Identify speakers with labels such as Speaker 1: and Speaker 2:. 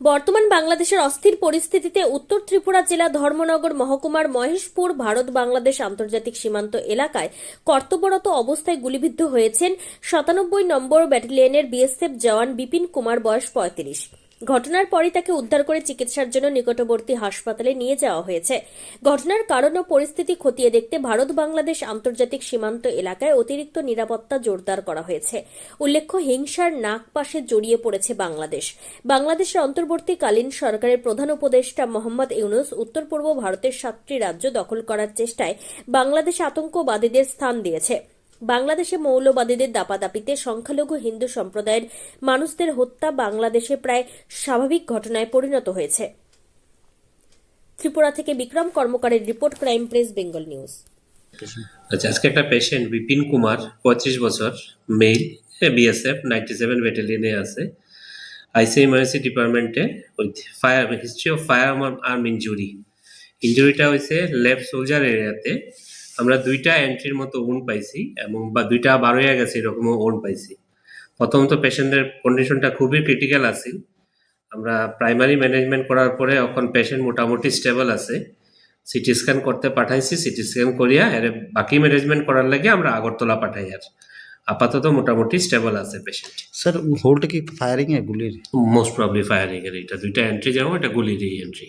Speaker 1: বর্তমান বাংলাদেশের অস্থির পরিস্থিতিতে উত্তর ত্রিপুরা জেলা ধর্মনগর, মহকুমার মহেশপুর, ভারত বাংলাদেশ আন্তর্জাতিক সীমান্ত এলাকায় কর্তব্যরত অবস্থায় গুলিবিদ্ধ হয়েছেন সাতানব্বই নম্বর ব্যাটালিয়নের বিএসএফ জওয়ান বিপিন কুমার, বয়স পঁয়ত্রিশ। ঘটনার পরই তাকে উদ্ধার করে চিকিৎসার জন্য নিকটবর্তী হাসপাতালে নিয়ে যাওয়া হয়েছে। ঘটনার কারণ ও পরিস্থিতি খতিয়ে দেখতে ভারত বাংলাদেশ আন্তর্জাতিক সীমান্ত এলাকায় অতিরিক্ত নিরাপত্তা জোরদার করা হয়েছে। উল্লেখ্য, হিংসার নাক পাশে জড়িয়ে পড়েছে বাংলাদেশ। বাংলাদেশের অন্তর্বর্তীকালীন সরকারের প্রধান উপদেষ্টা মোহাম্মদ ইউনুস উত্তর পূর্ব ভারতের সাতটি রাজ্য দখল করার চেষ্টায় বাংলাদেশ আতঙ্কবাদীদের স্থান দিয়েছে। বাংলাদেশে মৌলবাদীদের দাপাদাপিতে সংখ্যালঘু হিন্দু সম্প্রদায়ের মানুষদের হত্যা বাংলাদেশে প্রায় স্বাভাবিক ঘটনায় পরিণত হয়েছে। ত্রিপুরা থেকে Bikram কর্মকারের report crime press, Bengal news.
Speaker 2: আচ্ছা আজকে একটা পেশেন্ট বিপিন কুমার, পঁয়ত্রিশ বছর মেল বিএসএফ নাইনটি সেভেন ব্যাটালিয়নে আছে। আইসি ইমার্জেন্সি ডিপার্টমেন্টে fire history of fire arm injury ইঞ্জুরিটা হয়েছে লেফট সোলজার এরিয়াতে আমরা দুইটা এন্ট্রির মতো ওন পাইছি এবং বা দুইটা বার হয়ে গেছে এরকমও ওন পাইছি। প্রথমত পেশেন্টের কন্ডিশনটা খুবই ক্রিটিক্যাল আছে আমরা প্রাইমারি ম্যানেজমেন্ট করার পরে এখন পেশেন্ট মোটামুটি স্টেবল আছে। সিটি স্ক্যান করতে পাঠাইছি সিটি স্ক্যান করিয়া এর বাকি ম্যানেজমেন্ট করার লাগে আমরা আগরতলা পাঠাই আর। আপাতত মোটামুটি স্টেবল আছে পেশেন্ট
Speaker 3: স্যার হোলটা কি ফায়ারিং এ গুলির?
Speaker 2: মোস্ট প্রবলি ফায়ারিং এর এটা দুইটা এন্ট্রি যাব এটা গুলিরই এন্ট্রি